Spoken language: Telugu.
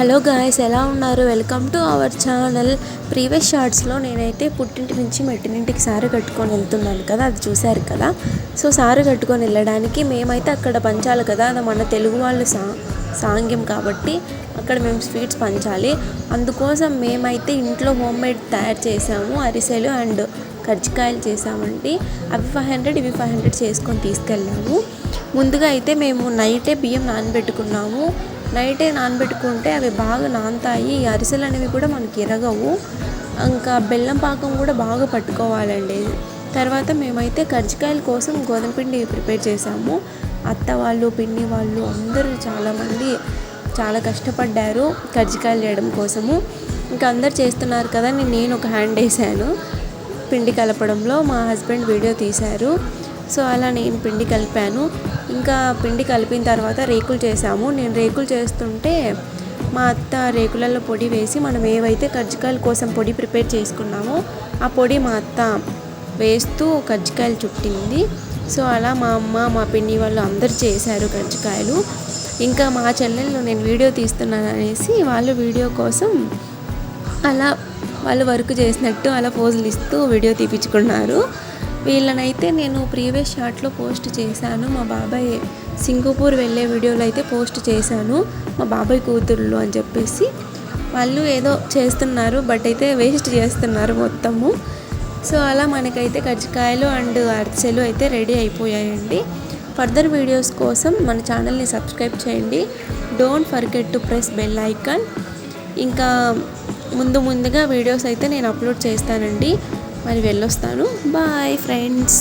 హలో గాయస్ ఎలా ఉన్నారు? Welcome to our channel. Previous షార్ట్స్లో నేనైతే పుట్టింటి నుంచి మెట్టినింటికి సారీ కట్టుకొని వెళ్తున్నాను కదా అది చూశారు కదా. సో సారీ కట్టుకొని వెళ్ళడానికి మేమైతే అక్కడ పంచాలి కదా అది మన తెలుగు వాళ్ళు సా సాంగ్యం కాబట్టి అక్కడ మేము స్వీట్స్ పంచాలి. అందుకోసం మేమైతే ఇంట్లో హోమ్ మేడ్ తయారు చేసాము అరిసెలు అండ్ కజ్జికాయలు చేసామండి. అవి ఫైవ్ హండ్రెడ్ ఇవి ఫైవ్ హండ్రెడ్ చేసుకొని తీసుకెళ్ళాము. ముందుగా అయితే మేము నైటే బియ్యం నానబెట్టుకున్నాము. నైటే నానబెట్టుకుంటే అవి బాగా నానతాయి ఈ అరిసెలు అనేవి కూడా మనకి ఎరగవు. ఇంకా బెల్లం పాకం కూడా బాగా పట్టుకోవాలండి. తర్వాత మేమైతే కజ్జికాయల కోసం గోధుమ పిండి ప్రిపేర్ చేసాము. అత్త వాళ్ళు పిన్ని వాళ్ళు అందరూ చాలామంది చాలా కష్టపడ్డారు కజ్జికాయలు చేయడం కోసము. ఇంకా అందరు చేస్తున్నారు కదా నేను నేను ఒక హ్యాండ్ వేసాను. పిండి కలపడంలో మా హస్బెండ్ వీడియో తీశారు. సో అలా నేను పిండి కలిపాను. ఇంకా పిండి కలిపిన తర్వాత రేకులు చేసాము నేను రేకులు చేస్తుంటే మా అత్త రేకులలో పొడి వేసి మనం ఏవైతే కజ్జికాయల కోసం పొడి ప్రిపేర్ చేసుకున్నామో ఆ పొడి మా అత్త వేస్తూ కజ్జికాయలు చుట్టింది. సో అలా మా అమ్మ మా పిన్ని వాళ్ళు అందరు చేశారు కజ్జికాయలు. ఇంకా మా చెల్లెళ్ళు నేను వీడియో తీస్తున్నాను అనేసి వాళ్ళు వీడియో కోసం అలా వాళ్ళు వర్క్ చేసినట్టు అలా పోజులు ఇస్తూ వీడియో తీపించుకున్నారు వీళ్ళనైతే నేను ప్రీవియస్ షార్ట్లో పోస్ట్ చేశాను. మా బాబాయ్ సింగపూర్ వెళ్ళే వీడియోలో అయితే పోస్ట్ చేశాను. మా బాబాయ్ కూతుర్లు అని చెప్పేసి. వాళ్ళు ఏదో చేస్తున్నారు బట్ అయితే వేస్ట్ చేస్తున్నారు మొత్తము. సో అలా మనకైతే కజ్జికాయలు అండ్ అరిసెలు అయితే రెడీ అయిపోయాయండి. ఫర్దర్ వీడియోస్ కోసం మన ఛానల్ని సబ్స్క్రైబ్ చేయండి. Don't forget to press bell icon. ఇంకా ముందు ముందుగా వీడియోస్ అయితే నేను అప్లోడ్ చేస్తానండి. మరి వెళ్ళొస్తాను. Bye friends